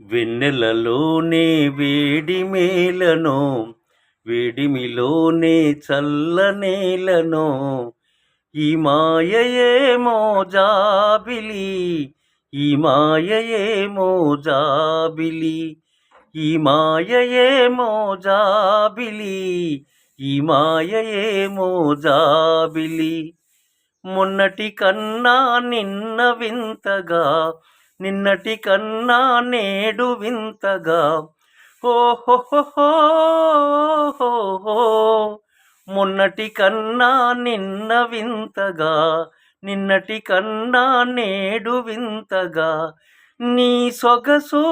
వెన్నెలలోనే వేడి మేలను వేడిమిలోనే చల్లనేలను ఈ మాయయేమో జాబిలి ఈ మాయయేమో జాబిలి ఈ మాయయేమో జాబిలి ఈ మాయయేమో జాబిలి. మొన్నటి కన్నా నిన్న వింతగా నిన్నటి కన్నా నేడు వింతగా. ఓహో మొన్నటి కన్నా నిన్న వింతగా. నిన్నటి కన్నా నేడు వింతగా. నీ సొగసు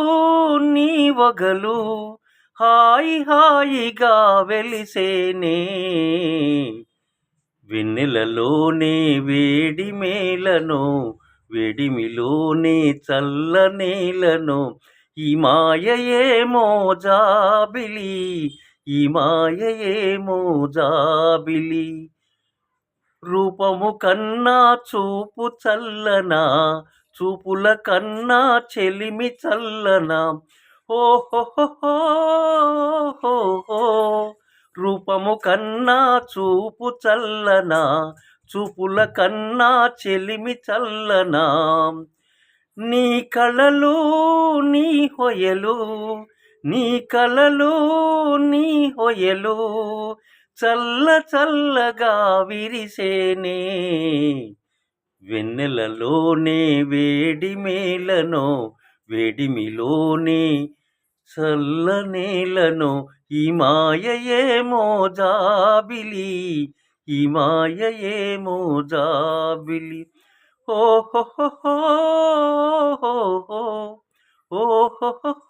నీ వగలు హాయి హాయిగా వెలిసేనే. వెన్నెలలోనే వేడి మేలను వెడిమిలోనే చల్ల నేలను ఈ మాయయేమో జాబిలి ఈ మాయయేమో జాబిలి రూపము కన్నా చూపు చల్లనా చూపుల కన్నా చెలిమి చల్లనా. ఓహో రూపము కన్నా చూపు చల్లనా చూపుల కన్నా చెలిమి చల్లనా. నీ కళలు నీ హొయలు నీ కళలు నీ హొయలు చల్ల చల్లగా విరిసేనే. వెన్నెలలోనే వేడి మేలను వేడిమిలోనే చల్ల నేలను ఈ మాయయేమో జాబిలి ఈ మాయయేమో జాబిలి. ఓహో ఓహో ఓహో